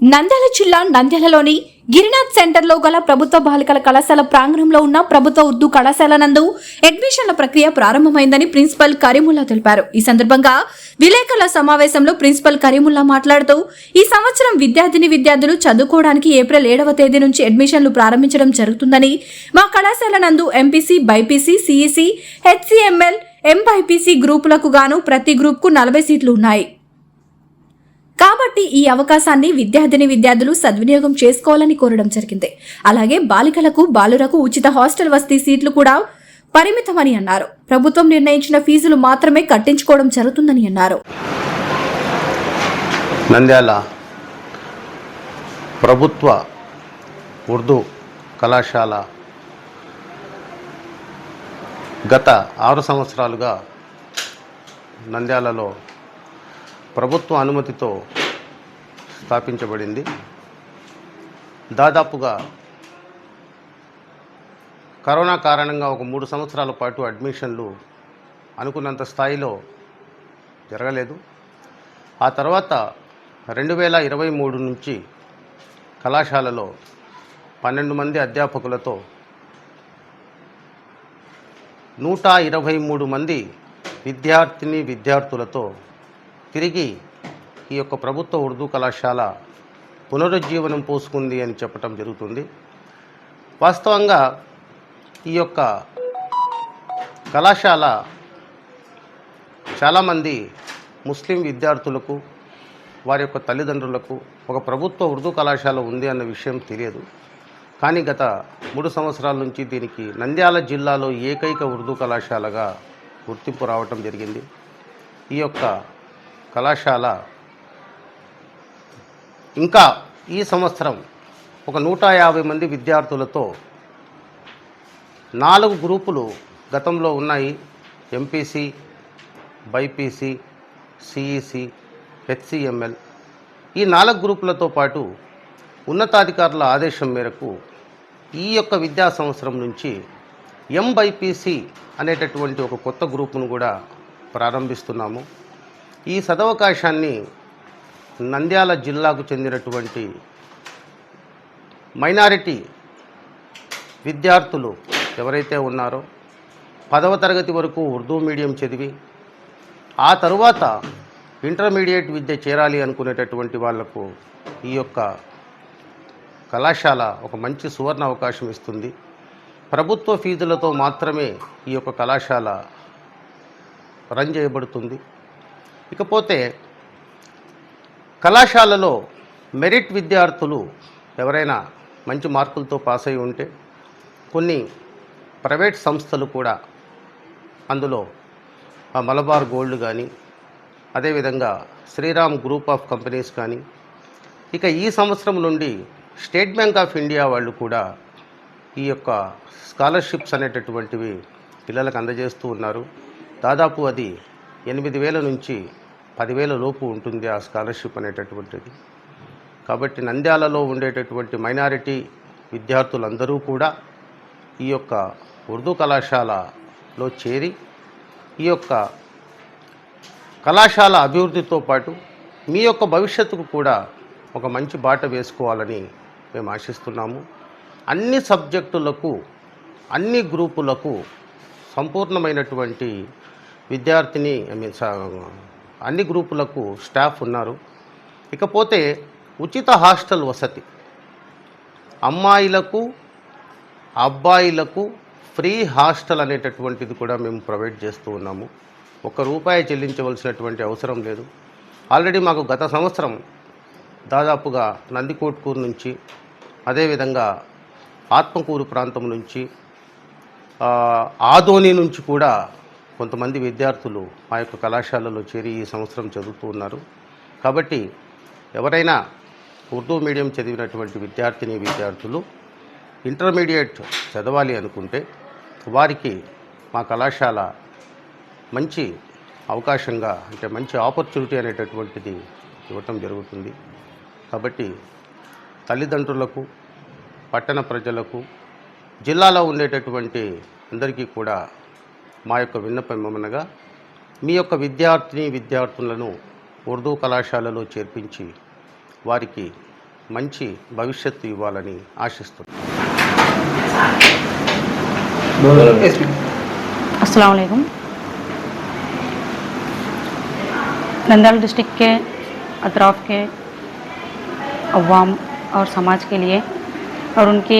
నంద్యాల జిల్లా నంద్యాలలోని గిరినాథ్ సెంటర్లో గల ప్రభుత్వ బాలికల కళాశాల ప్రాంగణంలో ఉన్న ప్రభుత్వ ఉర్దూ కళాశాల నందు అడ్మిషన్ల ప్రక్రియ ప్రారంభమైందని ప్రిన్సిపల్ కరీముల్లా తెలిపారు. ఈ సందర్భంగా విలేకరుల సమావేశంలో ప్రిన్సిపల్ కరీముల్లా మాట్లాడుతూ ఈ సంవత్సరం విద్యార్థిని విద్యార్థులు చదువుకోవడానికి ఏప్రిల్ ఏడవ తేదీ నుంచి అడ్మిషన్లు ప్రారంభించడం జరుగుతుందని మా కళాశాల నందు MPC BiPC CEC HCML MBiPC గ్రూపులకు గాను ప్రతి గ్రూప్కు నలభై సీట్లు ఉన్నాయి. కాబట్టి ఈ అవకాశాన్ని విద్యార్థిని విద్యార్థులు సద్వినియోగం చేసుకోవాలని కోరడం జరిగింది. అలాగే బాలికలకు బాలురకు ఉచిత హాస్టల్ వసతి సీట్లు కూడా పరిమితమని అన్నారు. ప్రభుత్వం నిర్ణయించిన ఫీజులు మాత్రమే కట్టించుకోవడం జరుగుతుందని అన్నారు. నంద్యాల ప్రభుత్వ ఉర్దూ కళాశాల గత ఆరు సంవత్సరాలుగా నంద్యాలలో ప్రభుత్వ అనుమతితో స్థాపించబడింది. దాదాపుగా కరోనా కారణంగా ఒక మూడు సంవత్సరాల పాటు అడ్మిషన్లు అనుకున్నంత స్థాయిలో జరగలేదు. ఆ తర్వాత రెండు వేల ఇరవై మూడు నుంచి కళాశాలలో పన్నెండు మంది అధ్యాపకులతో నూట ఇరవై మూడు మంది విద్యార్థిని విద్యార్థులతో తిరిగి ఈ యొక్క ప్రభుత్వ ఉర్దూ కళాశాల పునరుజ్జీవనం పోసుకుంది అని చెప్పటం జరుగుతుంది. వాస్తవంగా ఈ యొక్క కళాశాల చాలామంది ముస్లిం విద్యార్థులకు వారి యొక్క తల్లిదండ్రులకు ఒక ప్రభుత్వ ఉర్దూ కళాశాల ఉంది అన్న విషయం తెలియదు. కానీ గత మూడు సంవత్సరాల నుంచి దీనికి నంద్యాల జిల్లాలో ఏకైక ఉర్దూ కళాశాలగా గుర్తింపు రావటం జరిగింది. ఈ యొక్క కళాశాల. ఇంకా ఈ సంవత్సరం ఒక నూట యాభై మంది విద్యార్థులతో నాలుగు గ్రూపులు గతంలో ఉన్నాయి. MPC BiPC CEC HCML. ఈ నాలుగు గ్రూపులతో పాటు ఉన్నతాధికారుల ఆదేశం మేరకు ఈ యొక్క విద్యా సంవత్సరం నుంచి ఎంబైపీసీ అనేటటువంటి ఒక కొత్త గ్రూపును కూడా ప్రారంభిస్తున్నాము. ఈ సదవకాశాన్ని నంద్యాల జిల్లాకు చెందినటువంటి మైనారిటీ విద్యార్థులు ఎవరైతే ఉన్నారో పదవ తరగతి వరకు ఉర్దూ మీడియం చదివి ఆ తరువాత ఇంటర్మీడియట్ విద్య చేరాలి అనుకునేటటువంటి వాళ్ళకు ఈ యొక్క కళాశాల ఒక మంచి సువర్ణ అవకాశం ఇస్తుంది. ప్రభుత్వ ఫీజులతో మాత్రమే ఈ యొక్క కళాశాల రన్ చేయబడుతుంది. ఇకపోతే కళాశాలలో మెరిట్ విద్యార్థులు ఎవరైనా మంచి మార్కులతో పాస్ అయి ఉంటే కొన్ని ప్రైవేట్ సంస్థలు కూడా అందులో ఆ మలబార్ గోల్డ్ కానీ అదేవిధంగా శ్రీరామ్ గ్రూప్ ఆఫ్ కంపెనీస్ కానీ ఇక ఈ సంవత్సరం నుండి స్టేట్ బ్యాంక్ ఆఫ్ ఇండియా వాళ్ళు కూడా ఈ యొక్క స్కాలర్షిప్స్ అనేటటువంటివి పిల్లలకు అందజేస్తూ ఉన్నారు. దాదాపు అది ఎనిమిది వేల నుంచి పదివేల లోపు ఉంటుంది ఆ స్కాలర్షిప్ అనేటటువంటిది. కాబట్టి నంద్యాలలో ఉండేటటువంటి మైనారిటీ విద్యార్థులందరూ కూడా ఈ యొక్క ఉర్దూ కళాశాలలో చేరి ఈ యొక్క కళాశాల అభివృద్ధితో పాటు మీ యొక్క భవిష్యత్తుకు కూడా ఒక మంచి బాట వేసుకోవాలని మేము ఆశిస్తున్నాము. అన్ని సబ్జెక్టులకు అన్ని గ్రూపులకు సంపూర్ణమైనటువంటి విద్యార్థిని ఐ మీన్ అన్ని గ్రూపులకు స్టాఫ్ ఉన్నారు. ఇకపోతే ఉచిత హాస్టల్ వసతి. అమ్మాయిలకు అబ్బాయిలకు ఫ్రీ హాస్టల్ అనేటటువంటిది కూడా మేము ప్రొవైడ్ చేస్తూ ఉన్నాము. ఒక్క రూపాయి చెల్లించవలసినటువంటి అవసరం లేదు. ఆల్రెడీ మాకు గత సంవత్సరం దాదాపుగా నందికోట్కూరు నుంచి అదేవిధంగా ఆత్మకూరు ప్రాంతం నుంచి ఆదోని నుంచి కూడా కొంతమంది విద్యార్థులు మా యొక్క కళాశాలలో చేరి ఈ సంవత్సరం చదువుతూ ఉన్నారు. కాబట్టి ఎవరైనా ఉర్దూ మీడియం చదివినటువంటి విద్యార్థిని విద్యార్థులు ఇంటర్మీడియట్ చదవాలి అనుకుంటే వారికి మా కళాశాల మంచి అవకాశంగా అంటే మంచి ఆపర్చునిటీ అనేటటువంటిది ఇవ్వటం జరుగుతుంది. కాబట్టి తల్లిదండ్రులకు పట్టణ ప్రజలకు జిల్లాలో ఉండేటటువంటి అందరికీ కూడా మా యొక్క విన్నపం ఏమనగా మీ యొక్క విద్యార్థిని విద్యార్థులను ఉర్దూ కళాశాలలో చేర్పించి వారికి మంచి భవిష్యత్తు ఇవ్వాలని ఆశిస్తున్నాను अस्सलाम वालेकुम नंदयाल डिस्ट्रिक्ट के अतराफ़ के अवाम और समाज के लिए और उनके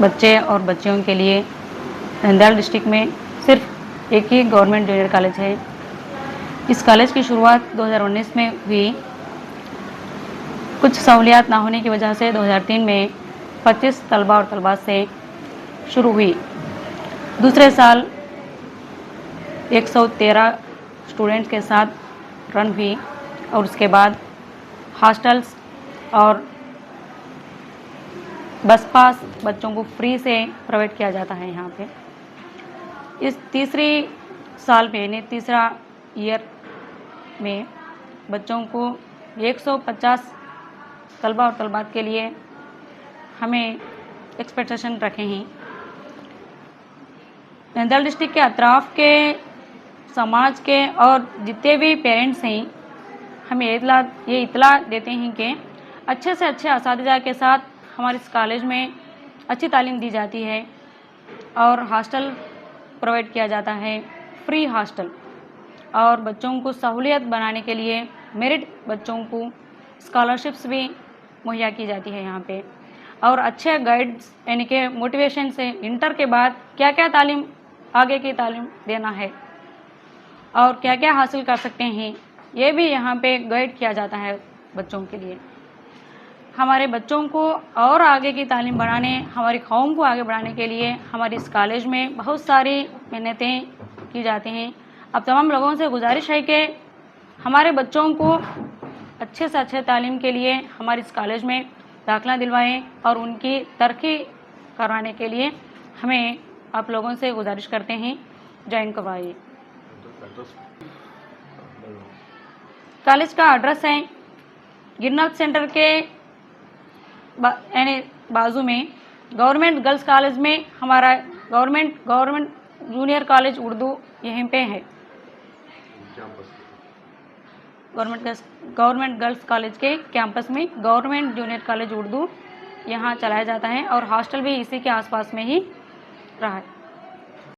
बच्चे और बच्चियों के लिए नंदयाल डिस्ट्रिक्ट में सिर्फ़ एक ही गवर्नमेंट जूनियर कॉलेज है। इस कॉलेज की शुरुआत 2019 में हुई। कुछ सहूलियात ना होने की वजह से 2003 में 25 तलबा और तलबा से शुरू हुई। दूसरे साल 113 स्टूडेंट्स के साथ रन हुई और उसके बाद हॉस्टल्स और बस पास बच्चों को फ्री से प्रोवाइड किया जाता है यहाँ पे। इस तीसरी साल में, यानी तीसरा ईयर में बच्चों को 150 तलबा और तलबात के लिए हमें एक्सपेक्टेशन रखे हैं। नंदयाल डिस्ट्रिक्ट के अतराफ़ के, समाज के और जितने भी पेरेंट्स हैं, हमें इतला, ये इतला देते हैं कि अच्छे से अच्छे इस के साथ हमारे इस कॉलेज में अच्छी तालीम दी जाती है और हॉस्टल प्रोवाइड किया जाता है फ्री हॉस्टल। और बच्चों को सहूलियत बनाने के लिए मेरिट बच्चों को स्कॉलरशिप्स भी मुहैया की जाती है यहाँ पे। और अच्छे गाइड्स यानी कि मोटिवेशन से इंटर के बाद क्या क्या तालीम आगे की तालीम देना है और क्या क्या हासिल कर सकते हैं, ये भी यहाँ पे गाइड किया जाता है बच्चों के लिए। हमारे बच्चों को और आगे की तालीम बढ़ाने, हमारी कौम को आगे बढ़ाने के लिए हमारे इस कॉलेज में बहुत सारी मेहनतें की जाती हैं। अब तमाम लोगों से गुजारिश है कि हमारे बच्चों को अच्छे से अच्छे तालीम के लिए हमारे इस कॉलेज में दाखिला दिलवाएँ और उनकी तरक्की करवाने के लिए हमें आप लोगों से गुजारिश करते हैं। ज्वाइन करवाइए कॉलेज का एड्रेस है, गिरनाथ सेंटर के यानी बाजू में गवर्नमेंट गर्ल्स कॉलेज में हमारा government government junior college Urdu यहीं पे है government girls government girls college के कैंपस में गवर्नमेंट जूनियर कॉलेज उर्दू यहाँ चलाया जाता है और हॉस्टल भी इसी के आसपास में ही रहा है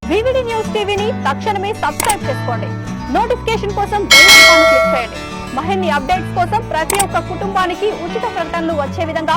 వివిడి న్యూస్ టీవీని తక్షణమే సబ్స్క్రైబ్ చేసుకోండి నోటిఫికేషన్ కోసం బెల్ ఐకాన్ క్లిక్ చేయండి మరిన్ని అప్డేట్స్ కోసం ప్రతి ఒక్క కుటుంబానికి ఉచిత ప్రకటనలు వచ్చే విధంగా